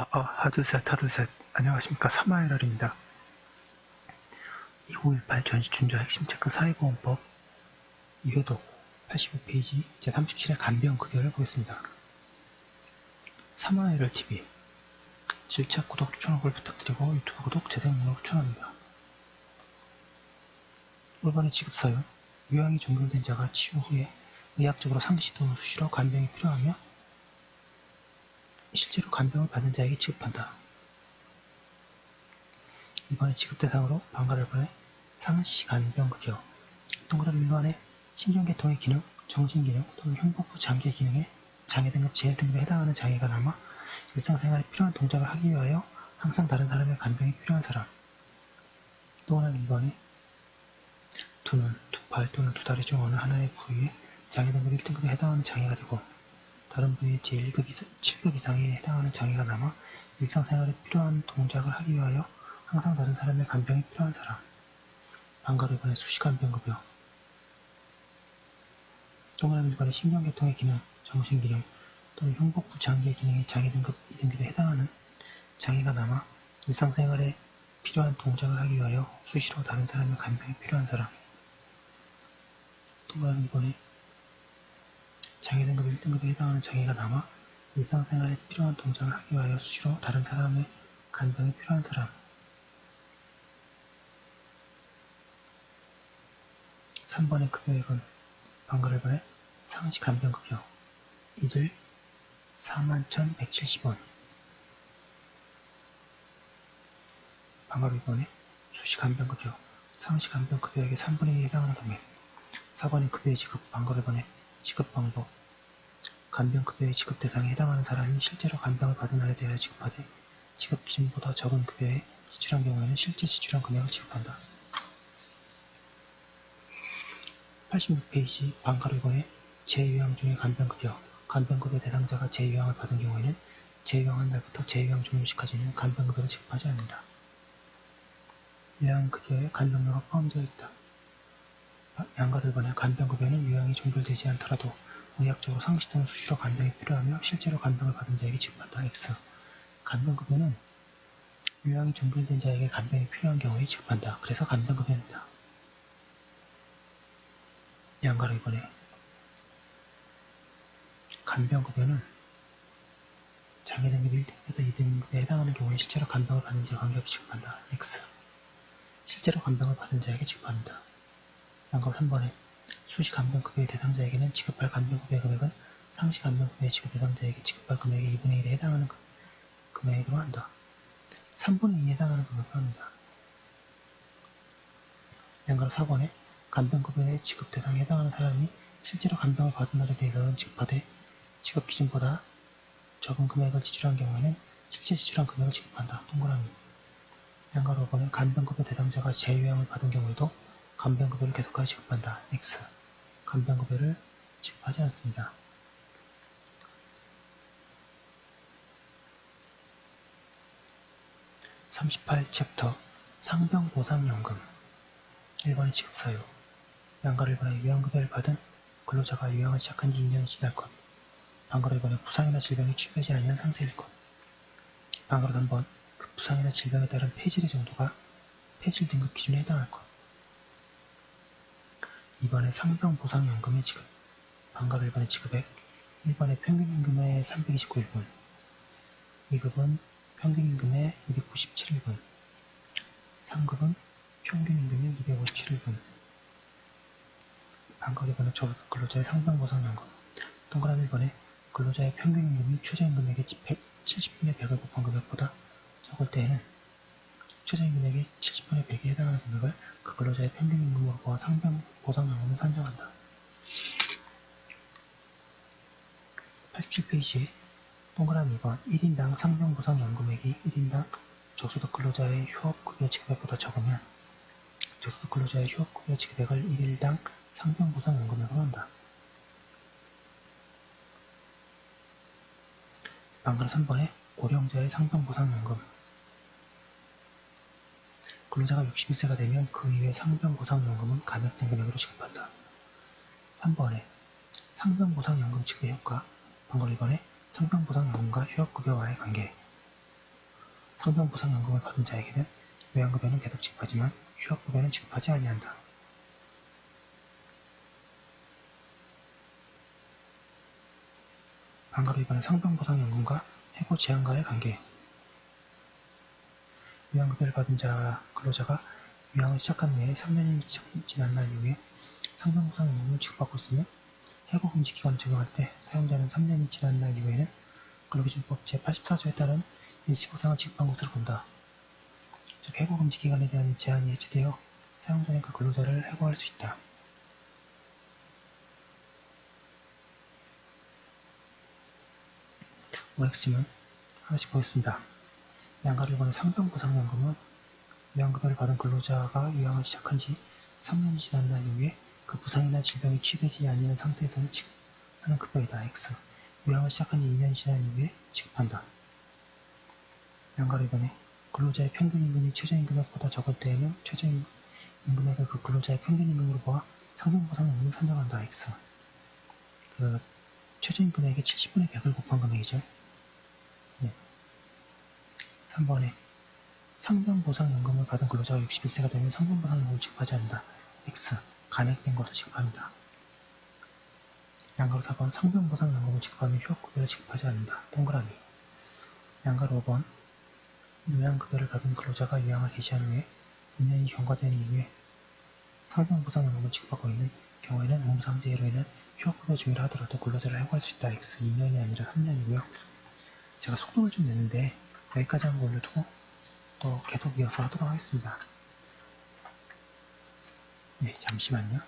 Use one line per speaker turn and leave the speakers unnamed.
아, 아, 하두셋, 하두셋. 안녕하십니까. 3화이럴입니다. 2518 전시준조 핵심 체크 사회보험법 2회독 85페이지 제37회 간병 급여를 보겠습니다. 3화이럴 TV 질책 구독 추천을 부탁드리고 유튜브 구독 재생목록 추천합니다. 올바른 지급 사유 요양이 종결된 자가 치유 후에 의학적으로 상시 또는 수시로 간병이 필요하며 실제로 간병을 받은 자에게 지급한다. 이번에 지급 대상으로 방가를 보내 상시 간병 급여 동그라미 미만의 신경계통의 기능, 정신기능 또는 흉복부 장기 기능에 장애 등급 제일 등급에 해당하는 장애가 남아 일상생활에 필요한 동작을 하기 위하여 항상 다른 사람의 간병이 필요한 사람 또는 2번에 두 눈, 두 팔 또는 두 다리 중 어느 하나의 부위에 장애 등급 1등급에 해당하는 장애가 되고 다른 부위의 제1급 이상, 7급 이상에 해당하는 장애가 남아 일상생활에 필요한 동작을 하기 위하여 항상 다른 사람의 간병이 필요한 사람. 방가로 이번에 수시간병급여. 동그라미 일반의 신경계통의 기능, 정신기능 또는 흉복부 장기의 기능이 장애 등급 2등급에 해당하는 장애가 남아 일상생활에 필요한 동작을 하기 위하여 수시로 다른 사람의 간병이 필요한 사람. 동그라미 이번에 장애 등급 1등급에 해당하는 장애가 남아 일상생활에 필요한 동작을 하기 위하여 수시로 다른 사람의 간병이 필요한 사람. 3번의 급여액은 방가를 번에 상시 간병급여. 이들 41,170원. 방가를 번에 수시 간병급여 상시 간병급여액의 3분의 2에 해당하는 금액. 4번의 급여의 지급 방가를 번에 지급 방법 간병급여의 지급 대상에 해당하는 사람이 실제로 간병을 받은 날에 대하여 지급하되 지급 기준보다 적은 급여에 지출한 경우에는 실제 지출한 금액을 지급한다. 86페이지 방가를 권해 재유양 중의 간병급여 간병급여 대상자가 재유양을 받은 경우에는 재유양한 날부터 재유양 종료 시까지는 간병급여를 지급하지 않는다. 요양급여에 간병료가 포함되어 있다. 양가를 권해 간병급여는 요양이 종결되지 않더라도 의학적으로 상시 또는 수시로 간병이 필요하며 실제로 간병을 받은 자에게 지급한다. X. 간병급여는 요양이 종결된 자에게 간병이 필요한 경우에 지급한다. 그래서 간병급여입니다. 이번에 간병급여는 장애 등급 1등급에서 2등급에 해당하는 경우에 실제로 간병을 받은 자에 관계없이 지급한다. X. 실제로 간병을 받은 자에게 지급합니다. 양가 3번에 수시 간병급여의 대상자에게는 지급할 간병급여 금액은 상시 간병급여의 지급 대상자에게 지급할 금액의 2분의 1에 해당하는 금액으로 한다. 3분의 2에 해당하는 금액으로 합니다. 양가로 4번에 간병급여의 지급 대상에 해당하는 사람이 실제로 간병을 받은 날에 대해서는 지급하되 지급 기준보다 적은 금액을 지출한 경우에는 실제 지출한 금액을 지급한다. 동그라미 양가로 5번에 간병급여 대상자가 재요양을 받은 경우에도 간병급여를 계속하여 지급한다. X. 간병급여를 지급하지 않습니다. (38챕터) 상병보상연금 1번의 지급사유 양가를 번해 요양급여를 받은 근로자가 요양을 시작한 지 2년이 지날 것 방가로 번해 부상이나 질병이 취되지 아니한 상태일 것 방가로 3번 그 부상이나 질병에 따른 폐질의 정도가 폐질 등급 기준에 해당할 것 2번의 상병보상연금의 지급 방가 1번의 지급액 1번의 평균임금의 329일분 2급은 평균임금의 297일분 3급은 평균임금의 257일분. 방가 1번의 저소득 근로자의 상병보상연금 동그라미 1번에 근로자의 평균임금이 최저임금액의 70분의 100을 곱한 금액보다 적을 때에는 최저임금액의 70분의 100에 해당하는 금액을 그 근로자의 평균임금으로 보아 상병 보상연금을 산정한다. 87페이지에 동그라미 2번 1인당 상병 보상 연금액이 1인당 저소득 근로자의 휴업 급여 지급액보다 적으면 저소득 근로자의 휴업 급여 지급액을 1일당 상병 보상 연금액으로 한다. 방금 3번에 고령자의 상병 보상 연금 근로자가 61세가 되면 그 이후에 상병보상연금은 감액된 금액으로 지급한다. 3번에 상병보상연금 지급의 효과 방금 1번에 상병보상연금과 휴업급여와의 관계 상병보상연금을 받은 자에게는 요양급여는 계속 지급하지만 휴학급여는 지급하지 아니한다. 방가로 이번에 상병보상연금과 해고 제한과의 관계 요양급여를 받은 자 근로자가 요양을 시작한 후에 3년이 지난 날 이후에 상병보상연금을 지급받고 있으며 해고금지 기간을 적용할 때 사용자는 3년이 지난 날 이후에는 근로기준법 제84조에 따른 일시보상을 지급한 것으로 본다. 즉 해고금지 기간에 대한 제한이 해제되어 사용자는 그 근로자를 해고할 수 있다. OX는 하나씩 보겠습니다. 양가를 이번에 상병보상연금은 요양급여를 받은 근로자가 요양을 시작한 지 3년이 지난 날 이후에 그 부상이나 질병이 취되지 아니한 상태에서는 지급하는 급여이다. X. 요양을 시작한 지 2년이 지난 이후에 지급한다. 양가를 이번에 근로자의 평균 임금이 최저임금액보다 적을 때에는 최저임금액을 그 근로자의 평균 임금으로 보아 상병보상연금을 산정한다. X. 그 최저임금액의 70분의 100을 곱한 금액이죠. 3번에 상병보상연금을 받은 근로자가 61세가 되면 상병보상연금을 지급하지 않는다. X. 간액된 것을 지급합니다. 양가로 4번 상병보상연금을 지급하면 휴학급여를 지급하지 않는다. 동그라미. 양가로 5번 요양급여를 받은 근로자가 요양을 개시한 후에 2년이 경과된 이후에 상병보상연금을 지급하고 있는 경우에는 몸상재해로 인한 휴학급여 중이라 하더라도 근로자를 해고할 수 있다. X. 2년이 아니라 3년이고요. 제가 속도를 좀 내는데 여기까지 한 걸로 두고 또 계속 이어서 하도록 하겠습니다. 네, 잠시만요.